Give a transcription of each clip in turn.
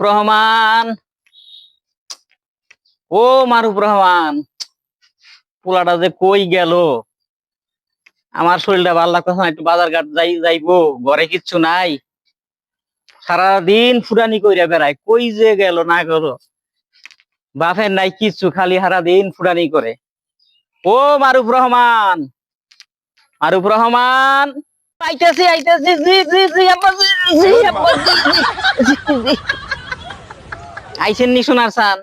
রহমান ও মারুফ রহমান পোলাটা যে কই গেল আমার শরীরটা ভালো না একটু বাজার ঘাট যাই যাইবো ঘরে কিচ্ছু নাই সারাদিন ফুরানি কইরা বেড়ায় কই যে গেল না গেল বাপের নাই কিচ্ছু খালি সারাদিন ফুরানি করে ও মারুফ রহমান মারুফ রহমান আইতেছি আইতেছি জি জি জি আব্বা জি জি আব্বা জি জি জি। নি সোনার সান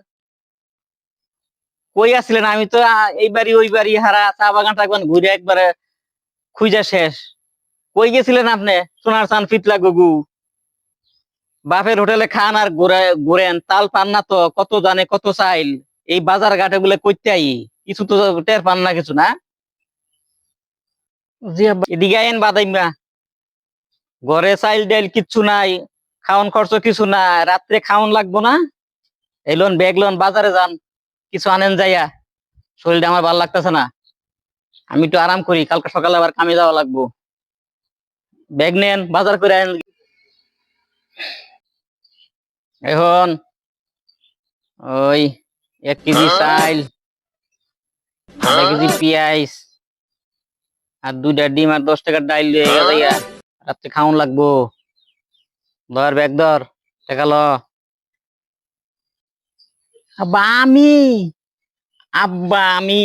কই আসছিলেন আমি তো এই বাড়ি ওই বাড়ি হারা চা বাগান টাগান ঘুরে একবারে খুঁজা শেষ। কই গেছিলেন আপনি? সোনার সান ফিতলা গগু। বাপের হোটেলে খান আর ঘুরে ঘুরেন। তাল পান না তো কত জানে কত চাইল। এই বাজার ঘাটে গুলো কইতে আই। কিছু তো টের পান না কিছু না? এদিকে আইন বাদাইমা। ঘরে চাইল ডাইল কিচ্ছু নাই খাওন খরচ কিছু না রাত্রে খাওন লাগবো না? এলোন ব্যাগ লোন বাজারে যান কিছু আনেন যাইয়া শরীরটা আমার ভালো লাগতেছে না। আমি একটু আরাম করি কালকে সকালে আবার কামে যাওয়া লাগবো। ব্যাগ নেন বাজার করে আনেন। এখন ওই এক কেজি চাইল আধা কেজি পেঁয়াজ আর দুইটা ডিম আর দশ টাকার ডাইল দিয়ে গেছে রাত্রে খাওন লাগবো। ধর ব্যাগ ধর টাকা ল। আব্বা আমি আব্বা আমি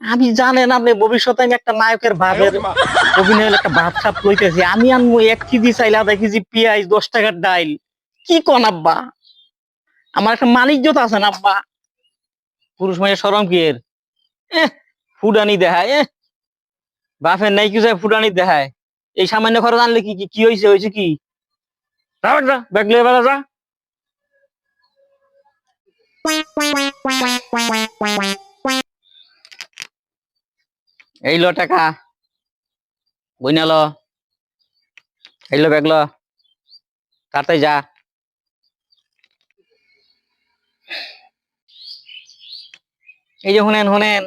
আমি জানেন আপনি ভবিষ্যতে আমি একটা নায়কের ভাবের অভিনয়ের একটা ভাব সাপ লইতেছি। আমি আনব এক কেজি চাইল আধা কেজি পেঁয়াজ দশ টাকার ডাইল। কি কন আব্বা? আমার একটা মানিজ্যত আছে না আব্বা? পুরুষ মেয়ের সরম কি এর? ফুডানি দেখায় এহ। বাপের নাই কি কিছু ফুডানি দেখায়। এই সামান্য খরচ আনলে কি কি- হয়েছে হয়েছে কি? যা ব্যাগ লিয়ে বেড়া যা। এই লো টাকা। বইনা লো। এই লো ব্যাগ লো। যা। এই যে শুনেন শুনেন।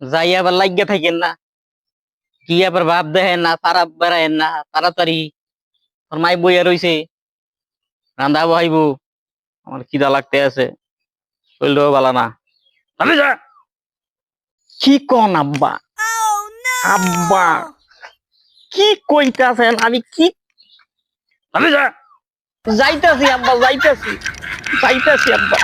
যাই আবার লাগিয়ে থাকেন না। কি আবার ভাব দেখেন না, তারা বেড়ায়েন না, তাড়াতাড়ি। তোর মাই বইয়া রইছে। রান্দা বহাইব আমার খিদা লাগতে আছে। শরীরটাও ভালো না। তাহলে যা কি কন আব্বা? আব্বা। কি কইতাছেন? আমি কি আমি যা যাইতাছি আব্বা যাইতাছি। যাইতাছি আব্বা।